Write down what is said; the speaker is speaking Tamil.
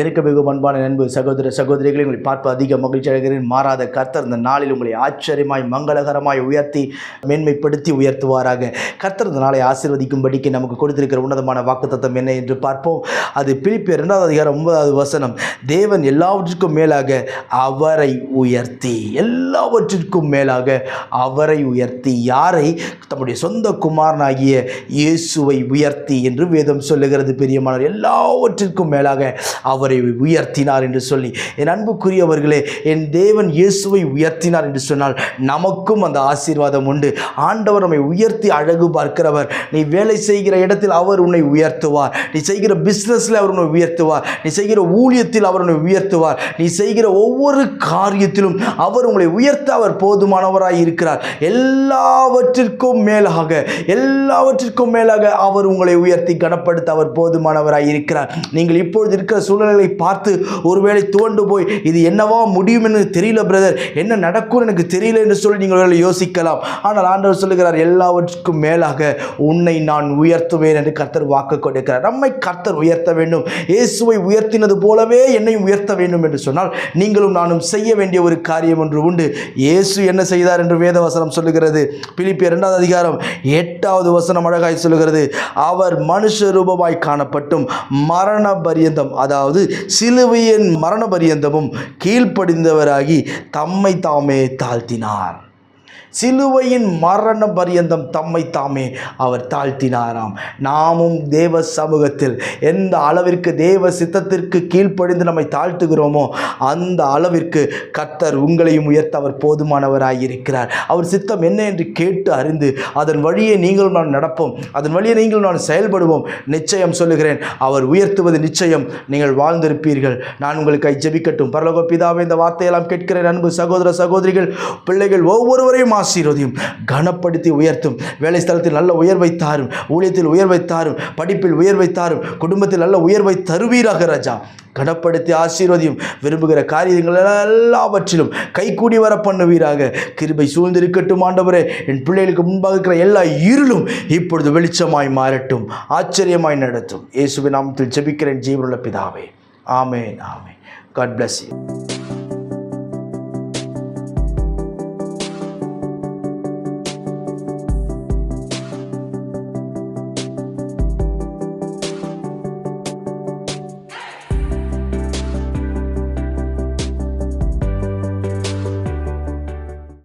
இருக்க மிக பண்பான நண்பு சகோதர சகோதரிகளை உங்களை பார்ப்ப அதிக மகிழ்ச்சி அடைகிறேன். மாறாத கர்த்தர் இந்த நாளில் உங்களை ஆச்சரியமாய் மங்களகரமாய் உயர்த்தி மேன்மைப்படுத்தி உயர்த்துவாராக. கர்த்தர் இந்த நாளை ஆசீர்வதிக்கும்படிக்கு நமக்கு கொடுத்திருக்கிற உன்னதமான வாக்குத்தத்தம் என்ன என்று பார்ப்போம். அது பிலிப்பியர் இரண்டாவது அதிகாரம் ஒன்பதாவது வசனம். தேவன் எல்லாவற்றிற்கும் மேலாக அவரை உயர்த்தி எல்லாவற்றிற்கும் மேலாக அவரை உயர்த்தி யாரை? தம்முடைய சொந்த குமாரனாகிய இயேசுவை உயர்த்தி என்று வேதம் சொல்லுகிறது. பெரியமானவர் எல்லாவற்றிற்கும் மேலாக அவர் அவரை உயர்த்தினார் என்று சொல்லி. என் அன்புக்குரியவர்களே என் தேவன் இயேசுவை உயர்த்தினார் என்று சொன்னால் நமக்கும் அந்த ஆசீர்வாதம் உண்டு. ஆண்டவர் நம்மை உயர்த்தி அழகு பார்க்கிறவர். நீ வேலை செய்கிற இடத்தில் அவர் உன்னை உயர்த்துவார். நீ செய்கிற பிஸ்னஸில் அவர் உன்னை உயர்த்துவார். நீ செய்கிற ஊழியத்தில் அவர் உன்னை உயர்த்துவார். நீ செய்கிற ஒவ்வொரு காரியத்திலும் அவர் உங்களை உயர்த்த அவர் போதுமானவராய் இருக்கிறார். எல்லாவற்றிற்கும் மேலாக எல்லாவற்றிற்கும் மேலாக அவர் உங்களை உயர்த்தி கனப்படுத்த அவர் போதுமானவராய் இருக்கிறார். நீங்கள் இப்பொழுது இருக்கிற சூழ்நிலை சூழ்நிலைகளை பார்த்து ஒருவேளை துவண்டு போய் இது என்னவா முடியும் என்று தெரியல பிரதர் என்ன நடக்கும் எனக்கு தெரியல என்று சொல்லி நீங்கள் யோசிக்கலாம். ஆனால் ஆண்டவர் சொல்லுகிறார் எல்லாவற்றுக்கும் மேலாக உன்னை நான் உயர்த்துவேன் என்று கர்த்தர் வாக்கு கொடுக்கிறார். நம்மை கர்த்தர் உயர்த்த வேண்டும். இயேசுவை உயர்த்தினது போலவே என்னையும் உயர்த்த வேண்டும் என்று சொன்னால் நீங்களும் நானும் செய்ய வேண்டிய ஒரு காரியம் ஒன்று உண்டு. இயேசு என்ன செய்தார் என்று வேதவசனம் சொல்லுகிறது. பிலிப்பிய இரண்டாவது அதிகாரம் எட்டாவது வசனம் அழகாய் சொல்லுகிறது. அவர் மனுஷ ரூபமாய் காணப்பட்டும் மரண பரியந்தம் அதாவது சிலுவையின் மரண பரியந்தமும் கீழ்ப்படிந்தவராகி தம்மை தாமே தாழ்த்தினார். சிலுவையின் மரண பரியந்தம் தம்மை தாமே அவர் தாழ்த்தினாராம். நாமும் தேவ சமூகத்தில் எந்த அளவிற்கு தேவ சித்தத்திற்கு கீழ்ப்படிந்து நம்மை தாழ்த்துகிறோமோ அந்த அளவிற்கு கர்த்தர் உங்களையும் உயர்த்த அவர் போதுமானவராயிருக்கிறார். அவர் சித்தம் என்ன என்று கேட்டு அறிந்து அதன் வழியே நீங்களும் நான் நடப்போம் அதன் வழியே நீங்களும் நான் செயல்படுவோம். நிச்சயம் சொல்லுகிறேன் அவர் உயர்த்துவது நிச்சயம். நீங்கள் வாழ்ந்திருப்பீர்கள். நான் உங்களுக்கு ஜெபிக்கட்டும். பரலோக பிதாவை இந்த வார்த்தையெல்லாம் கேட்கிறேன் அன்பு சகோதர சகோதரிகள். பிள்ளைகள் ஒவ்வொருவரையும் ஆசீர்வதியும் கனப்படுத்தி உயர்த்தும் வேலை ஸ்தலத்தில் நல்ல உயர்வை தாரும் ஊழியத்தில் உயர்வை தாரும் படிப்பில் உயர்வை தாரும் குடும்பத்தில் நல்ல உயர்வை தருவீராக ராஜா. கனப்படுத்தி ஆசீர்வதியும் விரும்புகிற காரியங்கள் எல்லாவற்றிலும் கைகூடி வர பண்ணுவீராக கிருபை சூழ்ந்திருக்கட்டும் ஆண்டவரே என் பிள்ளைகளுக்கு முன்பாக இருக்கிற எல்லா இருளும் இப்பொழுது வெளிச்சமாய் மாறட்டும் ஆச்சரியமாய் நடத்தும் இயேசுவின் நாமத்தில் ஜெபிக்கிறேன் ஜீவனுள்ள பிதாவே. ஆமேன் ஆமேன். God bless you